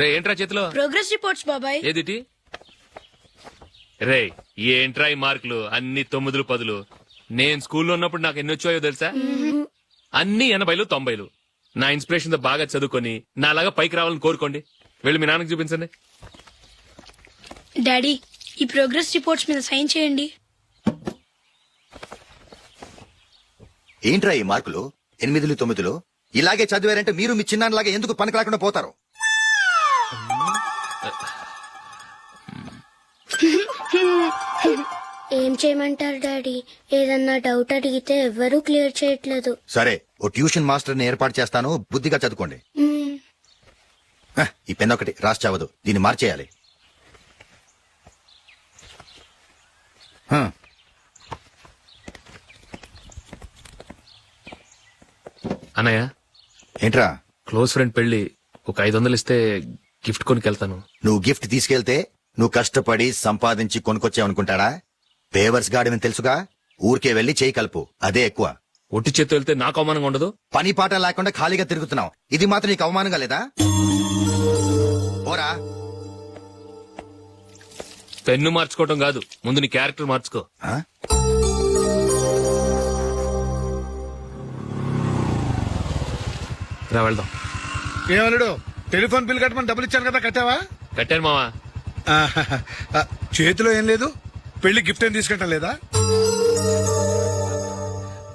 రే ఏంట్రా చేతిలో? Progress reports బాబాయ్. ఏదిటి? రే ఏంట్రా ఈ మార్కులు? అన్ని తొమ్మిదిలు పదులు. నేను స్కూల్లో ఉన్నప్పుడు నాకు ఎన్ని వచ్చాయో తెలుసా? అన్ని ఎనభైలు తొంభైలు. నా ఇన్స్పిరేషన్తో బాగా చదువుకొని నాలాగా పైకి రావాలని కోరుకోండి. వెళ్ళి మీ నాన్నకి చూపించండి. డాడీ ఈ ప్రోగ్రెస్ రిపోర్ట్స్ మీద సైన్ చేయండి. ఏంట్రా ఈ మార్కులు? ఎనిమిదిలు తొమ్మిదిలు? ఇలాగే చదివారంటే మీరు మీ చిన్నాన్నలాగా ఎందుకు పనికి లేకుండా పోతారు? ఏం చేయమంటారు డాడీ? ఏదన్నా డౌట్ అడిగితే ఎవ్వరూ క్లియర్ చేయట్లేదు. సరే ఓ ట్యూషన్ మాస్టర్ని ఏర్పాటు చేస్తాను బుద్ధిగా చదువుకోండి. హ, ఈ పెన్ ఒకటి రాసి చావదు దీన్ని మార్చేయాలి. హ, అన్నయ్య? ఏంట్రా? క్లోజ్ ఫ్రెండ్ పెళ్ళి ఒక ఐదు వందలు ఇస్తే గిఫ్ట్ కొనికెళ్తాను నువ్వు గిఫ్ట్ తీసుకెళ్తే నువ్వు కష్టపడి సంపాదించి కొనుక్కొచ్చావనుకుంటాడా? పేవర్స్ గాడమని తెలుసుగా? ఊరికే వెళ్ళి చేయి కలుపు. అదే ఎక్కువ. ఒట్టి చేత్తో వెళ్తే నాకు అవమానంగా ఉండదు? పని పాట లేకుండా ఖాళీగా తిరుగుతున్నావు. ఇది మాత్రం నీకు అవమానంగా లేదా? పోరా. పెన్ను మార్చుకోవడం కాదు. ముందు నీ క్యారెక్టర్ మార్చుకో. ఆ? రా వెళ్దాం. ఏమన్నాడు టెలిఫోన్ బిల్ కట్టమని డబ్బులు ఇచ్చాను కదా కట్టావా? కట్టాను మావా. ఆహాహా. ఆ, చేతిలో ఏం లేదు? పెళ్ళి గిఫ్ట్ ఏం తీసుకుంటాం లేదా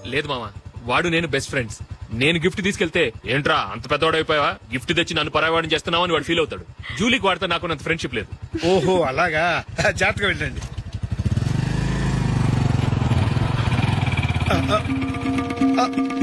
లేదు మావా వాడు నేను బెస్ట్ ఫ్రెండ్స్ నేను గిఫ్ట్ తీసుకెళ్తే ఏంట్రా అంత పెద్దవాడైపోయావా? గిఫ్ట్ తెచ్చి నన్ను పరాయవాడిని చేస్తున్నావు? అని వాడు ఫీల్ అవుతాడు. జూలీకి వాడితే నాకు అంత ఫ్రెండ్షిప్ లేదు. ఓహో అలాగా? జాగ్రత్తగా వెళ్ళండి. ఆ, ఆ, ఆ,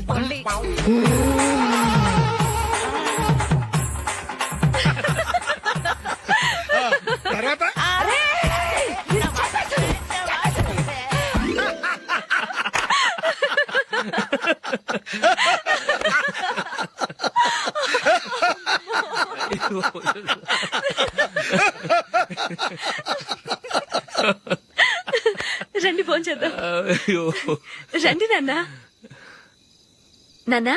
తర్వాత 7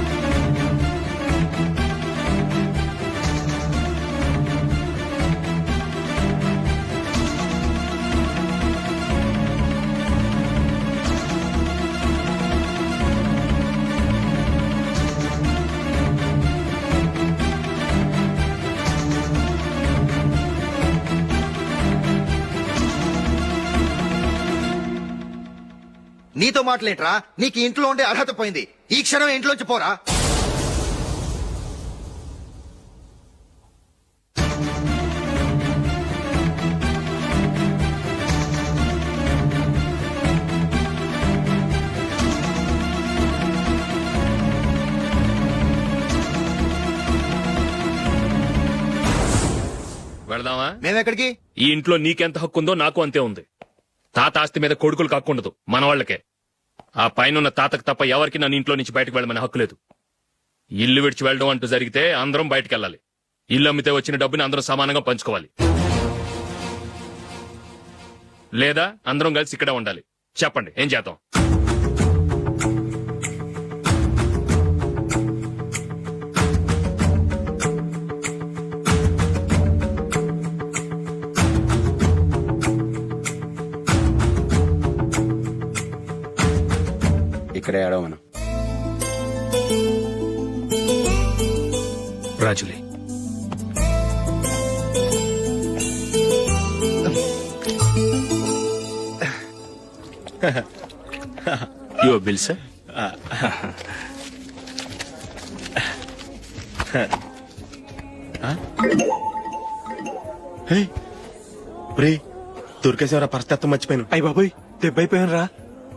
నీతో మాటలేంట్రా నీకు ఇంట్లో ఉండే అర్హత పోయింది. ఈ క్షణం ఇంట్లోంచి పోరా? వెళదామా? మేమెక్కడికి? ఈ ఇంట్లో నీకెంత హక్కు ఉందో నాకు అంతే ఉంది. తాత ఆస్తి మీద కొడుకులు కాకుండదు మన వాళ్ళకే ఆ పైన తాతకు తప్ప ఎవరికి నన్ను ఇంట్లో నుంచి బయటకు వెళ్ళమని హక్కు లేదు. ఇల్లు విడిచి వెళ్ళడం అంటూ జరిగితే అందరం బయటకు వెళ్ళాలి. ఇల్లు అమ్మితే వచ్చిన డబ్బుని అందరం సమానంగా పంచుకోవాలి. లేదా అందరం కలిసి ఇక్కడే ఉండాలి. చెప్పండి ఏం చేద్దాం? ఇక్కడే ఆడవను రాజులే యువర్ బిల్ సార్ రే దొరికేసేవరా పరిస్థితి మర్చిపోయాను. అయ్య బాబాయ్ దెబ్బైపోయాను రా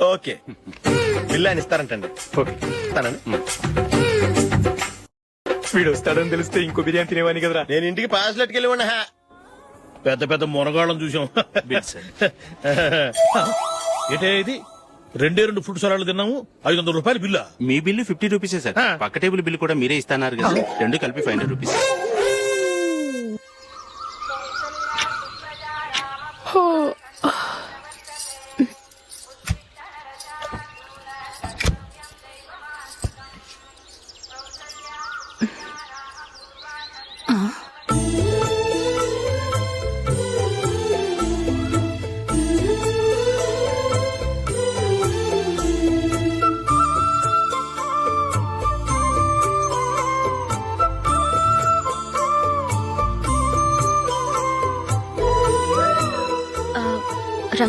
ఓకే. బిల్ ఆయన ఇస్తారంటండి ఇస్తానండి. వీడు వస్తాడని తెలిస్తే ఇంకో బిర్యానీ తినేవాని కదరా. నేను ఇంటికి పాస్లెట్కి వెళ్ళి ఉన్నా పెద్ద పెద్ద మునగాళ్ళం చూసాం. ఏంటే ఇది? రెండే రెండు ఫుడ్ సలాడ్లు తిన్నాము ఐదు వందల రూపాయలు బిల్లా. మీ బిల్లు ఫిఫ్టీ రూపీసే సార్. ఆ. పక్క టేబుల్ బిల్లు కూడా మీరే ఇస్తాన్నారు కదా. రెండు కలిపి ఫైవ్ హండ్రెడ్ రూపీస్.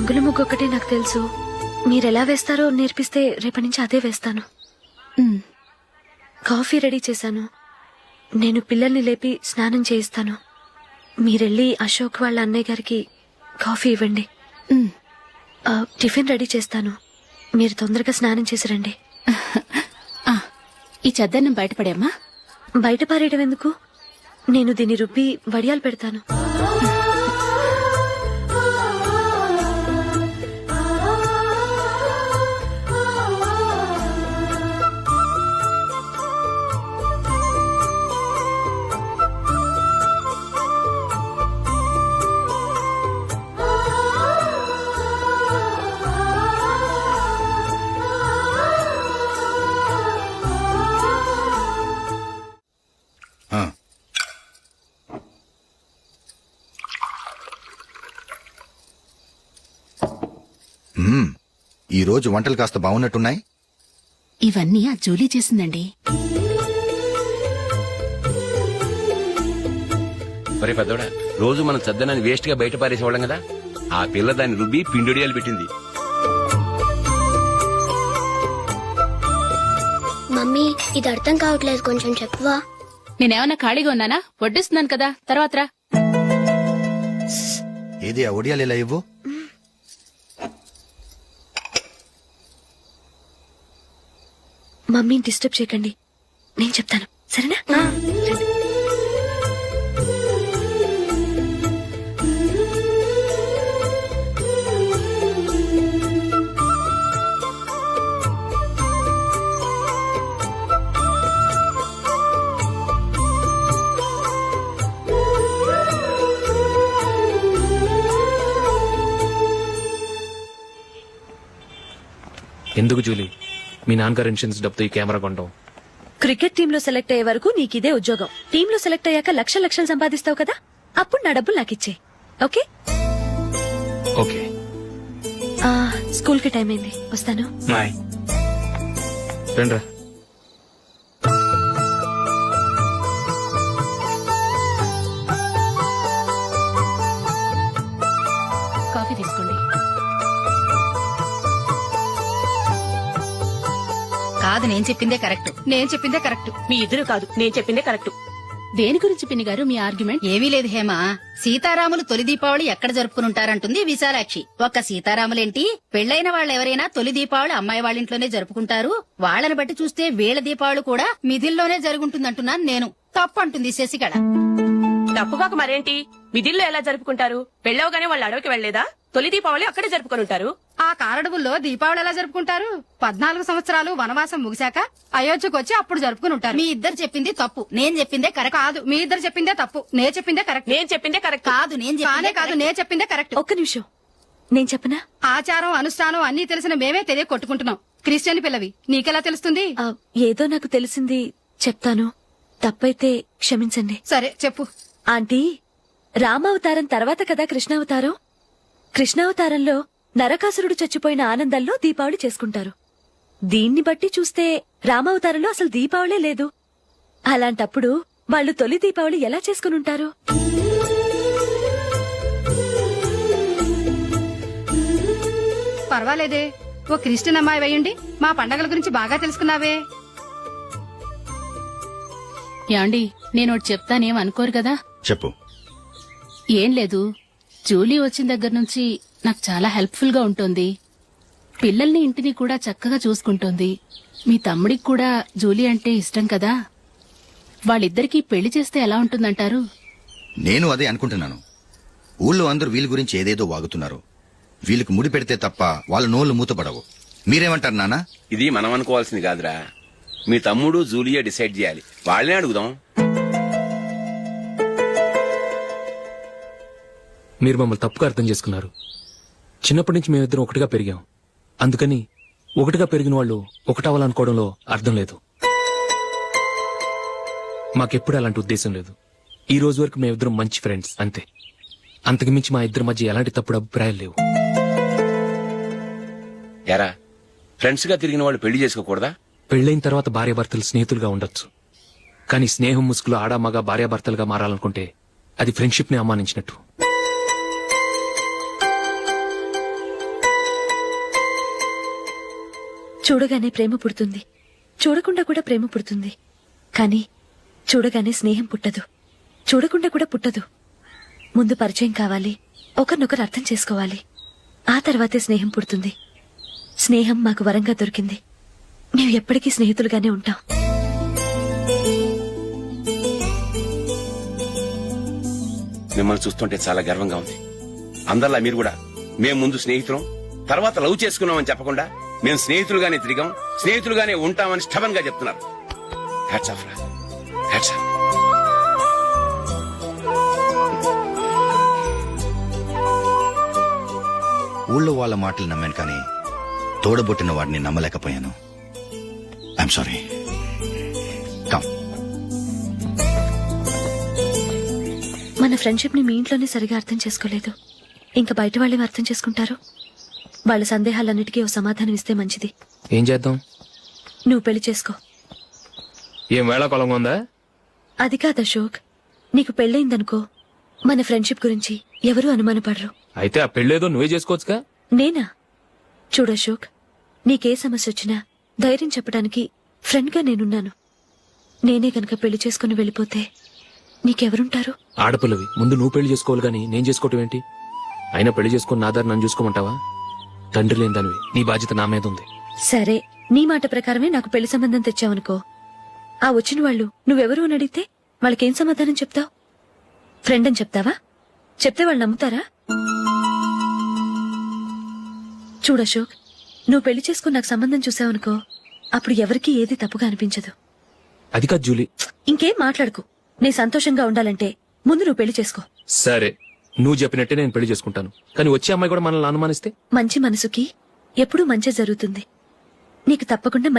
రంగుల ముగ్గు ఒకటే నాకు తెలుసు. మీరెలా వేస్తారో నేర్పిస్తే రేపటి నుంచి అదే వేస్తాను. కాఫీ రెడీ చేశాను. నేను పిల్లల్ని లేపి స్నానం చేయిస్తాను. మీరెళ్ళి అశోక్ వాళ్ళ అన్నయ్య గారికి కాఫీ ఇవ్వండి. టిఫిన్ రెడీ చేస్తాను. మీరు తొందరగా స్నానం చేసి రండి. ఈ చెద్దన్నం బయటపడేమ్మా బయట పారేయడం ఎందుకు? నేను దీన్ని రుబ్బి వడియాలు పెడతాను. రోజు వంటలు కాస్త బాగున్నట్టున్నాయి? ఇవన్నీ ఆ జూలీ చేసిందండి. ఒరే పెద్దోడా రోజు మనం చద్దనాన్ని వేస్ట్గా బయట పారేసేవాళ్ళం కదా? ఆ పిల్ల దాన్ని రుబ్బి పిండొడియాలు పెట్టింది. మమ్మీ ఇది అర్థం కావట్లేదు కొంచెం చెప్పవా? నేనేమన్నా ఖాళీగా ఉన్నానా? వడ్డిస్తున్నాను కదా తర్వాత రా. ఏది ఆ ఒడియాలు ఇలా ఇవ్వు? మమ్మీని డిస్టర్బ్ చేయకండి. నేను చెప్తాను. సరేనా. ఎందుకు జూలీ? మీ నాన్నగారు ఇన్సూరెన్స్ డబ్బుతో ఈ కెమెరా కొంటాం క్రికెట్ టీమ్లో సెలెక్ట్ అయ్యే వరకు నీకిదే ఉద్యోగం. టీమ్లో సెలెక్ట్ అయ్యాక లక్ష లక్షలు సంపాదిస్తావు కదా? అప్పుడు నా డబ్బులు నాకు ఇచ్చే. ఓకే? ఓకే. స్కూల్కి టైం అయింది. వస్తాను. రండ్రా. కాదు నేను చెప్పిందే కరెక్ట్. నేను చెప్పిందే కరెక్ట్. మీ ఇద్దరు కాదు నేను చెప్పిందే కరెక్ట్. దేని గురించి పిన్ని గారు మీ ఆర్గ్యుమెంట్? ఏమీ లేదు హేమ. సీతారాములు తొలి దీపావళి ఎక్కడ జరుపుకుంటారంటుంది విశాలాక్షి. ఒక్క సీతారాములేంటి? పెళ్ళైన వాళ్ళెవరైనా తొలి దీపావళి అమ్మాయి వాళ్ళ ఇంట్లోనే జరుపుకుంటారు. వాళ్ళని బట్టి చూస్తే వీళ్ళ దీపావళి కూడా మిథిల్లోనే జరుగుంటుందంటున్నాను నేను. తప్పు అంటుంది శశికళ. తప్పుగాక మరేంటి? విధుల్లో ఎలా జరుపుకుంటారు? పెళ్ళవగానే వాళ్ళు అడవికి వెళ్ళేదా తొలి దీపావళి అక్కడే జరుపుకొని ఉంటారు. ఆ కారడవుల్లో దీపావళి ఎలా జరుపుకుంటారు? పద్నాలుగు సంవత్సరాలు వనవాసం ముగిశాక అయోధ్యకు వచ్చి అప్పుడు జరుపుకుని ఉంటారు. మీ ఇద్దరు చెప్పింది తప్పు. నేను చెప్పిందే కరెక్ట్. కాదు మీ ఇద్దరు చెప్పిందే తప్పు. నేను చెప్పిందే కరెక్ట్. నేను చెప్పిందే కరెక్ట్. కాదు నేను కానే కాదు నేను చెప్పిందే కరెక్ట్. ఒక్క నిమిషం. నేను చెప్పనా? ఆచారం అనుష్ఠానం అన్ని తెలిసిన మేమే తెలియ కొట్టుకుంటున్నాం. క్రిస్టియన్ పిల్లవి నీకెలా తెలుస్తుంది? ఆ, ఏదో నాకు తెలిసింది. చెప్తాను. తప్పైతే క్షమించండి. సరే చెప్పు. ఆంటీ రామావతారం తర్వాత కదా కృష్ణావతారం? కృష్ణావతారంలో నరకాసురుడు చచ్చిపోయిన ఆనందంలో దీపావళి చేసుకుంటారు. దీన్ని బట్టి చూస్తే రామావతారంలో అసలు దీపావళే లేదు. అలాంటప్పుడు వాళ్ళు తొలి దీపావళి ఎలా చేసుకుని ఉంటారు పర్వాలేదే. ఓ క్రిస్టియన్ అమ్మాయి అయ్యండి మా పండగల గురించి బాగా తెలుసుకున్నావే. యాండి నేను ఒకటి చెప్తానేం అనుకోరు కదా? చెప్పు. ఏం లేదు. జూలీ వచ్చిన దగ్గర నుంచి నాకు చాలా హెల్ప్ఫుల్గా ఉంటుంది. పిల్లల్ని ఇంటిని కూడా చక్కగా చూసుకుంటోంది. మీ తమ్ముడికి కూడా జూలీ అంటే ఇష్టం కదా? వాళ్ళిద్దరికీ పెళ్ళి చేస్తే ఎలా ఉంటుందంటారు? నేను అదే అనుకుంటున్నాను. ఊళ్ళో అందరూ వీళ్ళ గురించి ఏదేదో వాగుతున్నారు. వీళ్ళకి ముడి పెడితే తప్ప వాళ్ళ నోళ్ళు మూతపడవు. మీరేమంటారు నాన్న ఇది మనం అనుకోవాల్సింది కాదురా. మీ తమ్ముడు జూలియా డిసైడ్ చేయాలి. వాళ్ళనే అడుగుదాం. మీరు మమ్మల్ని తప్పుగా అర్థం చేసుకున్నారు. చిన్నప్పటి నుంచి మేమిద్దరం ఒకటిగా పెరిగాం. అందుకని ఒకటిగా పెరిగిన వాళ్ళు ఒకటవ్వాలనుకోవడంలో అర్థం లేదు. మాకెప్పుడు అలాంటి ఉద్దేశం లేదు. ఈ రోజు వరకు మేమిద్దరం మంచి ఫ్రెండ్స్ అంతే. అంతకుమించి మా ఇద్దరి మధ్య ఎలాంటి తప్పుడు అభిప్రాయాలు లేవు. ఎరా ఫ్రెండ్స్గా తిరిగిన వాళ్ళు పెళ్ళి చేసుకోకూడదా? పెళ్ళైన తర్వాత భార్యాభర్తలు స్నేహితులుగా ఉండొచ్చు. కానీ స్నేహం ముసుగులో ఆడా మగ భార్యాభర్తలుగా మారాలనుకుంటే అది ఫ్రెండ్షిప్ని అవమానించినట్టు. చూడగానే ప్రేమ పుడుతుంది. చూడకుండా కూడా ప్రేమ పుడుతుంది. కానీ చూడగానే స్నేహం పుట్టదు. చూడకుండా కూడా పుట్టదు. ముందు పరిచయం కావాలి. ఒకరినొకరు అర్థం చేసుకోవాలి. ఆ తర్వాతే స్నేహం పుడుతుంది. స్నేహం మాకు వరంగా దొరికింది. మేము ఎప్పటికీ స్నేహితులుగానే ఉంటాం. మిమ్మల్ని చూస్తుంటే చాలా గర్వంగా ఉంది. అందరిలా మీరు కూడా. మేము ముందు స్నేహితులం తర్వాత లవ్ చేసుకున్నామని చెప్పకుండా మేము స్నేహితులుగానే తిరిగాం స్నేహితులుగానే ఉంటామని స్టబన్గా చెప్తున్నారు. హ్యాట్స్ ఆఫ్ రా హ్యాట్స్ ఆఫ్ ఊళ్ళో వాళ్ళ మాటలు నమ్మాను కానీ తోడబుట్టిన వాడిని నమ్మలేకపోయాను. ఐఎమ్ సారీ కమ్ మన ఫ్రెండ్షిప్ని మీ ఇంట్లోనే సరిగా అర్థం చేసుకోలేదు. ఇంకా బయట వాళ్ళేం అర్థం చేసుకుంటారు? వాళ్ళ సందేహాలన్నిటికీ ఓ సమాధానం ఇస్తే మంచిది. ఏం చేద్దాం? నువ్వు పెళ్ళి చేసుకో. ఏం వేళాకొలంగా ఉందా? అది కాదు అశోక్. నీకు పెళ్ళయిందనుకో మన ఫ్రెండ్షిప్ గురించి ఎవరూ అనుమానపడరు. అయితే ఆ పెళ్ళేదో నువ్వే చేసుకోవచ్చుగా? నేనా? చూడు అశోక్ నీకే సమస్య వచ్చినా ధైర్యం చెప్పడానికి ఫ్రెండ్గా నేనున్నాను. నేనే గనక పెళ్ళి చేసుకుని వెళ్ళిపోతే నీకెవరుంటారు? ఆడపిల్లవి ముందు నువ్వు పెళ్ళి చేసుకోవాలి గాని నేను చేసుకోవటం ఏంటి? అయినా పెళ్ళి చేసుకుని నా దారి నన్ను చూసుకోమంటావా? తండ్రి లేని దానివి నీ బాధ్యత నా మీద ఉంది. సరే నీ మాట ప్రకారమే నాకు పెళ్ళి సంబంధం తెచ్చావనుకో. ఆ వచ్చిన వాళ్ళు నువ్వెవరు అని అడిగితే వాళ్ళకేం సమాధానం చెప్తావు? ఫ్రెండ్ అని చెప్తావా? చెప్తే వాళ్ళు నమ్ముతారా? చూడు అశోక్ నువ్వు పెళ్ళి చేసుకుని నాకు సంబంధం చూసావనుకో అప్పుడు ఎవరికీ ఏది తప్పుగా అనిపించదు. అది కాదు జూలీ. ఇంకేం మాట్లాడుకు. నీ సంతోషంగా ఉండాలంటే ముందు నువ్వు పెళ్ళి చేసుకో. సరే. నువ్వు చెప్పినట్టే నేను పెళ్ళి చేసుకుంటాను. కానీ వచ్చే అమ్మాయి కూడా మనల్ని అనుమానిస్తే? మంచి మనసుకి ఎప్పుడూ మంచి జరుగుతుంది. నీకు తప్పకుండా